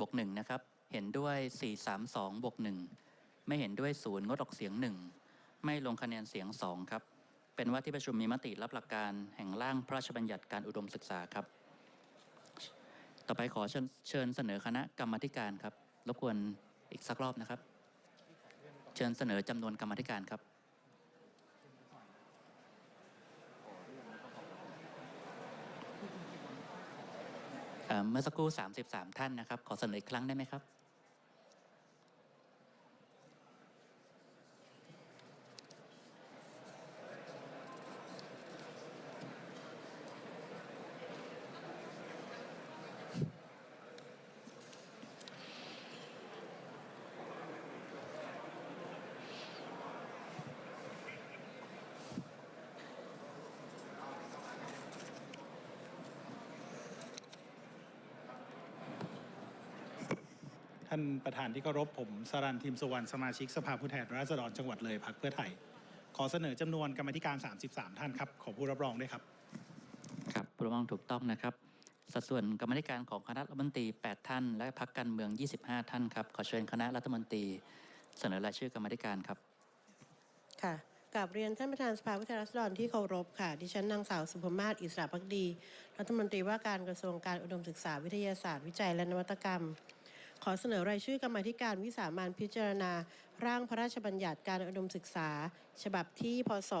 บวก1นะครับ เห็นด้วย 432 บวก1ไม่เห็นด้วย0งดออกเสียง1ไม่ลงคะแนนเสียง2ครับ เป็นว่าที่ประชุมมีมติรับหลักการแห่งร่างพระราชบัญญัติการอุดมศึกษาครับ ต่อไปขอเชิญเสนอคณะกรรมการครับ รบกวนอีกสักรอบนะครับ เชิญเสนอจำนวนกรรมธิการครับ เมื่อสักครู่33 ท่านนะครับ ขอเสนออีกครั้งได้ไหมครับ ท่านประธานที่เคารพผมสรันทิมสุวรรณสมาชิกสภาผู้แทนราษฎรจังหวัดเลยพักเพื่อไทย ขอเสนอจำนวนกรรมาธิการ 33 ท่านครับ ขอผู้รับรองด้วยครับ ครับผู้รับรองถูกต้องนะครับ สัดส่วนกรรมาธิการของคณะรัฐมนตรี 8 ท่าน และพักการเมือง 25 ท่านครับ ขอเชิญคณะรัฐมนตรี เสนอรายชื่อกรรมาธิการครับ ค่ะกับเรียนท่านประธานสภาผู้แทนราษฎรที่เคารพค่ะ ดิฉันนางสาวสุภมาศอิสระพักดี รัฐมนตรีว่าการกระทรวงการอุดมศึกษาวิทยาศาสตร์วิจัยและนวัตกรรม ขอเสนอรายชื่อกรรมาธิการวิสามันพิจารณา ร่างพระราชบัญญัติการอุดมศึกษา ฉบับที่พศ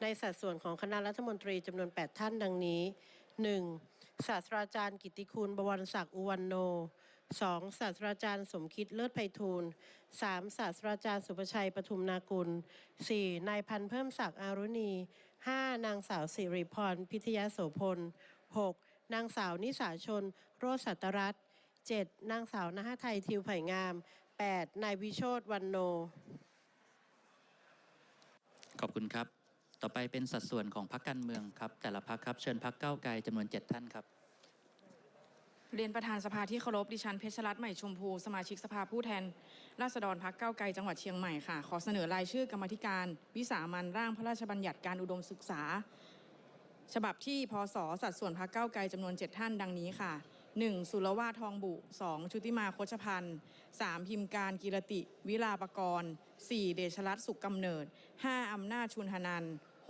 ในสัดส่วนของคณะรัฐมนตรีจำนวน 8 ท่านดังนี้ 1. ศาสตราจารย์กิติคุณบวรศักดิ์อุวันโน 2. ศาสตราจารย์สมคิดเลิศไพฑูรย์ 3. ศาสตราจารย์สุประชัยปทุมนากุล 4. นายพันเพิ่มศักดิ์อารุณี 5. นางสาวสิริพรพิทยาโสพล 6. นางสาวนิสาชน โรสัตรัตน์ 7. นางสาวนหไทยทิวไผ่งาม 8. นายวิโชตวันโน ขอบคุณครับ ต่อไปเป็นสัดส่วนของพรรคการเมืองครับ แต่ละพรรคครับเชิญพรรคก้าวไกลจำนวน 7 ท่านครับ เรียนประธานสภาที่เคารพดิฉันเพชรรัตน์ใหม่ชมพูสมาชิกสภาผู้แทน ราษฎรพักเก้าวไกลจังหวัดเชียงใหม่ค่ะ ขอเสนอรายชื่อกรรมาธิการ วิสามันร่างพระราชบัญญัติการอุดมศึกษา ฉบับที่พศสัดส่วนพักเก้าวไกลจำนวน 7 ท่านดังนี้ค่ะ 1. สุรวาททองบุ 2. ชุติมาโคชพันธ์ 3. พิมพ์การกิรติ วิลาปกรณ์ 4. เดชรัตน์สุขกำเนิด 5. อำนาจชุนหนัน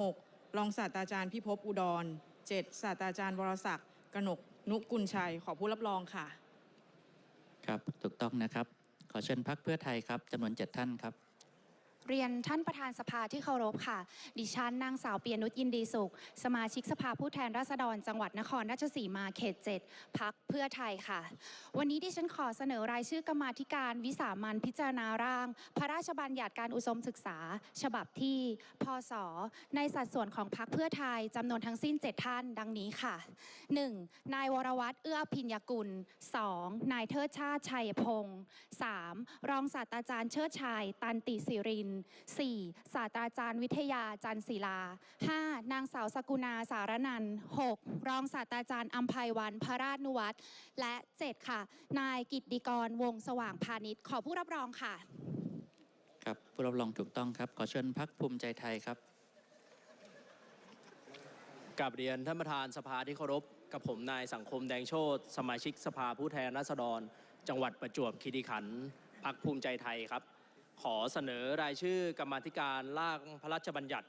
6. รองศาสตราจารย์พิภพอุดร 7. ศาสตราจารย์วรศักดิ์กนกนุกุลชัย ขอผู้รับรองค่ะ ครับ ถูกต้องนะครับ ขอเชิญพรรคเพื่อไทยครับจำนวน 7 ท่านครับ เรียนท่านประธานสภาที่เคารพค่ะ ดิฉันนางสาวเปียนุชยินดีสุข สมาชิกสภาผู้แทนราษฎร จังหวัดนครราชสีมาเขต7พักเพื่อไทยค่ะ วันนี้ดิฉันขอเสนอรายชื่อกรรมาธิการวิสามันพิจารณาร่าง พระราชบัญญัติการอุดมศึกษา ฉบับที่ พศ ในสัดส่วนของพักเพื่อไทยจำนวนทั้งสิ้น 7 ท่าน ดังนี้ค่ะ 1. นายวรวัตรเอื้อพิญญกุล 2. นายเทิดชาติชัยพงศ์ 3. รองศาสตราจารย์เชิดชัยตันติศิริน 4. ศาสตราจารย์วิทยาจันทร์ศิลา 5. นางสาวสกุณาสารนันท์ 6. รองศาสตราจารย์อัมภัยวันพระราชนุวัตรและ 7 ค่ะ นายกิตติกรวงศ์สว่างพาณิชย์ ขอผู้รับรองค่ะ ครับผู้รับรองถูกต้องครับ ขอเชิญพรรคภูมิใจไทยครับกับเรียนท่านประธานสภาที่เคารพกับผมนายสังคมแดงโชตสมาชิกสภาผู้แทนราษฎร จังหวัดประจวบคีรีขันธ์พักภูมิใจไทยครับ ขอเสนอรายชื่อกรรมธิการร่างพระราชบัญญัติ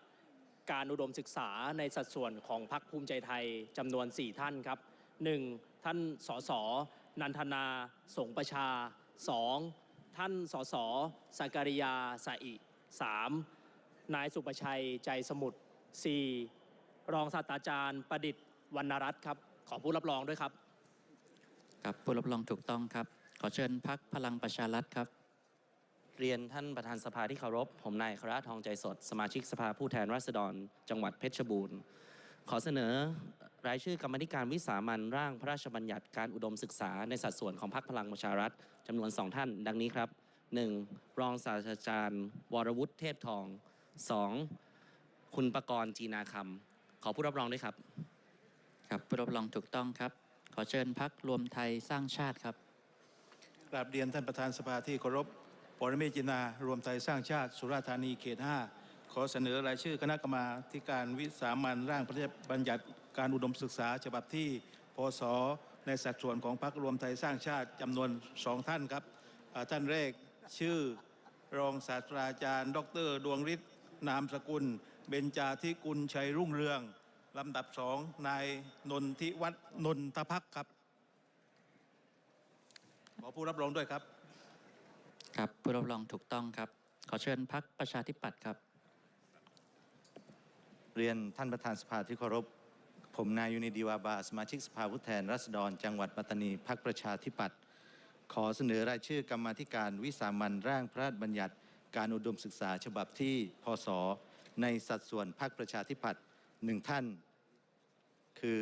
การอุดมศึกษาในสัดส่วนของพักภูมิใจไทยจำนวน 4 ท่านครับ 1. ท่านสสนันทนา สงประชา 2. ท่านสสสักริยาสะอิ 3. นายสุประชัยใจสมุทร 4. รองศาสตราจารย์ประดิษฐ์วรรณรัตน์ครับ ขอผู้รับรองด้วยครับ ครับผู้รับรองถูกต้องครับ ขอเชิญพรรคพลังประชารัฐครับ เรียนท่านประธานสภาที่เคารพ ผมนายคราทองใจสด สมาชิกสภาผู้แทนราษฎร จังหวัดเพชรบูรณ์ ขอเสนอรายชื่อกรรมาธิการวิสามันร่างพระราชบัญญัติการอุดมศึกษาในสัดส่วนของพรรคพลังประชารัฐจำนวนสองท่าน ดังนี้ครับ 1. รองศาสตราจารย์ วรวุฒิเทพทอง 2. คุณประกรณ์จีนาคำขอผู้รับรองด้วยครับ ครับผู้รับรองถูกต้องครับ ขอเชิญพรรครวมไทยสร้างชาติครับกราบเรียนท่านประธานสภาที่เคารพ ปรเมศจินารวมไทยสร้างชาติ สุราษฎร์ธานีเขต 5 ขอเสนอรายชื่อคณะกรรมาธิการวิสามันร่างพระราชบัญญัติการอุดมศึกษาฉบับที่พศในสัดส่วนของพรรครวมไทยสร้างชาติจำนวนสองท่านครับท่านแรกชื่อรองศาสตราจารย์ ดร ดวงฤทธิ์นามสกุล เบญจาธิกุลชัยรุ่งเรืองลำดับสองนายนนทิวัฒนนทพักครับ ขอผู้รับรองด้วยครับ ครับผู้รับรองถูกต้องครับ ขอเชิญพักประชาธิปัตย์ครับ เรียนท่านประธานสภาที่เคารพ ผมนายยูนิดีวาบา สมาชิกสภาผู้แทนราษฎร จังหวัดปัตตานีพักประชาธิปัตย์ขอเสนอรายชื่อกรรมาธิการวิสามันร่างพระราชบัญญัติ การอุดมศึกษาฉบับที่พศในสัดส่วนพักประชาธิปัตย์หนึ่งท่าน คือ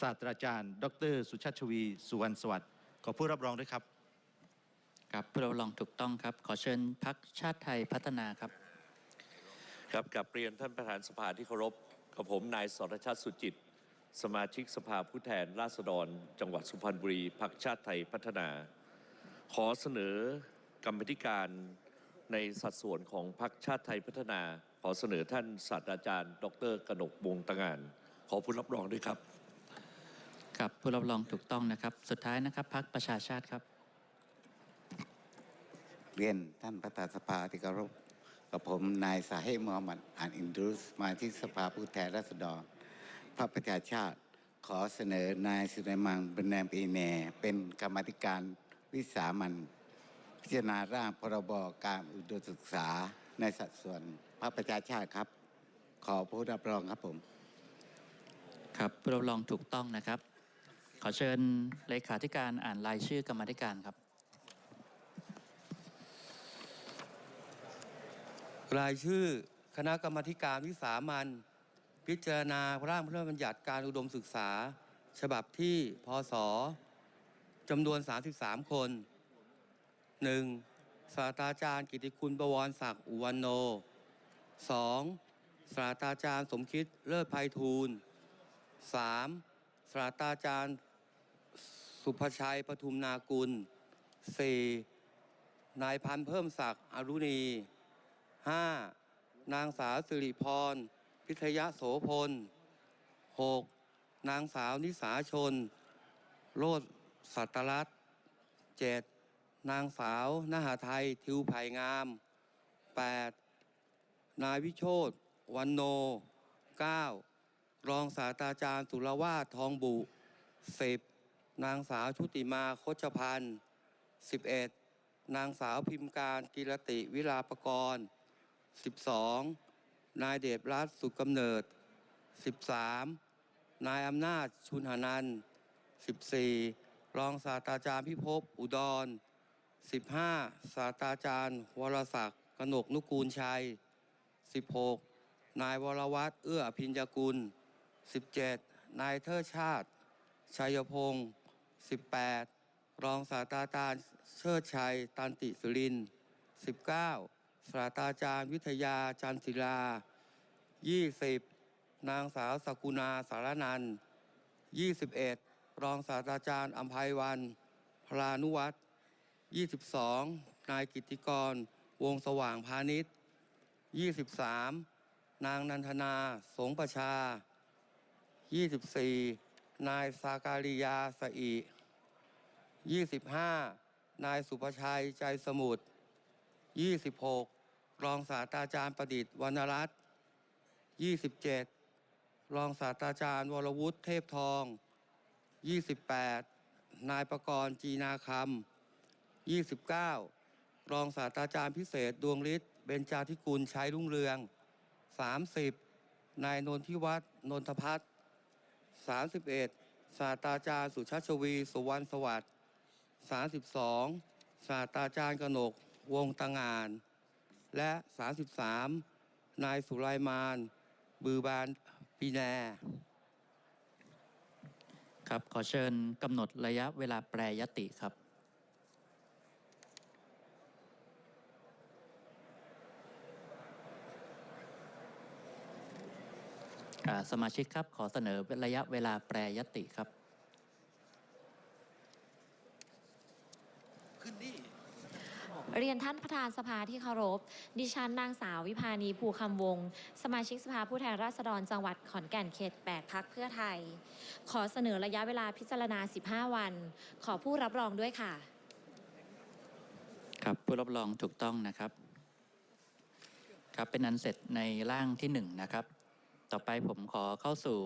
ศาสตราจารย์ ดร สุชาติชวี สุวรรณสวัสดิ์ขอผู้รับรองด้วยครับ ครับผู้รับรองถูกต้องครับ ขอเชิญพักชาติไทยพัฒนาครับ ครับกับเรียนท่านประธานสภาที่เคารพกับผมนายสรชาติสุจิต สมาชิกสภาผู้แทนราษฎร จังหวัดสุพรรณบุรีพักชาติไทยพัฒนา ขอเสนอกรรมธิการในสัดส่วนของพักชาติไทยพัฒนา ขอเสนอท่านศาสตราจารย์ ดรกนกวงศ์ตะงาน ขอผู้รับรองด้วยครับ ครับผู้รับรองถูกต้องนะครับ สุดท้ายนะครับพักประชาชาติครับ เรียนท่านประธานสภาที่เคารพกับผมนายสาเฮมูฮัมหมัดอ่านอินดรุสมาที่สภาผู้แทนราษฎรพรรคประชาชาติ ขอเสนอนายสุไลมังบรรแนมปีแนเป็นกรรมธิการวิสามันพิจารณาร่างพรบการอุดมศึกษาในสัดส่วนพรรคประชาชาติครับ ขอผู้รับรองครับผม ครับผู้รับรองถูกต้องนะครับ ขอเชิญเลขาธิการอ่านรายชื่อกรรมธิการครับ รายชื่อคณะกรรมธิการวิสามันพิจารณาร่างพระราชบัญญัติการอุดมศึกษา ฉบับที่พศจำนวน 33 คน 1. ศาสตราจารย์กิติคุณประวรศักดิ์อุวันโน 2. ศาสตราจารย์สมคิดเลิศไพฑูรย์ 3. ศาสตราจารย์สุภชัยปทุมนากุล 4. นายพันเพิ่มศักดิ์อรุณี 5. นางสาวสิริพร พิทยโสพล 6. นางสาวนิสาชนโลดสัตรัตน์ 7. นางสาว นหาไทย ทิวไผ่งาม 8. นายวิโชตวันโน 9. รองศาสตราจารย์สุรวาททองบุ 10. นางสาวชุติมาโคชพันธ์ 11. นางสาวพิมพ์การกิรติวิลาปกรณ์ 12. นายเดชรัตน์สุขกำเนิด 13. นายอำนาจชุนหานันท์ 14. รองศาสตราจารย์พิภพอุดร 15. ศาสตราจารย์ วรศักดิ์กนกนุกูลชัย 16. นายวรวัตรเอื้ออภิญญกุล 17. นายเทิดชาติ ชัยพงศ์ 18. รองศาสตราจารย์เชิดชัย ตันติสุรินทร์ 19. ศาสตราจารย์วิทยาจันศิลา 20. นางสาวสกุณาสารนันท์ 21. รองศาสตราจารย์อัมภัยวันพลานุวัฒน์ 22. นายกิติกร วงสว่างพาณิชย์ 23. นางนันทนา สงประชา 24. นายสาการิยาสอิ 25. นายสุภชัยใจสมุทร 26. รองศาสตราจารย์ประดิษฐ์วรรณรัตน์ 27. รองศาสตราจารย์วรวุฒิเทพทอง 28. นายประกรณ์จีนาคำ 29. รองศาสตราจารย์พิเศษดวงฤทธิ์เบญจาธิกุลชัยรุ่งเรือง 30. นายนนทิวัฒน์นนทพัฒน์ 31. ศาสตราจารย์สุชาติชวี สุวรรณสวัสดิ์ 32. ศาสตราจารย์กนก วงตังาน และ 33 นายสุไลมาน บือบานปีแนครับ ขอเชิญกำหนดระยะเวลาแปรยติครับ สมาชิกครับขอเสนอระยะเวลาแปรยติครับ เรียนท่านประธานสภาที่เคารพ ดิฉันนางสาววิภานีภูคำวงศ์สมาชิกสภาผู้แทนราษฎรจังหวัดขอนแก่นเขต 8 พักเพื่อไทย ขอเสนอระยะเวลาพิจารณา 15 วัน ขอผู้รับรองด้วยค่ะ ครับผู้รับรองถูกต้องนะครับ ครับเป็นอันเสร็จในร่างที่หนึ่งนะครับ ต่อไปผมขอเข้าสู่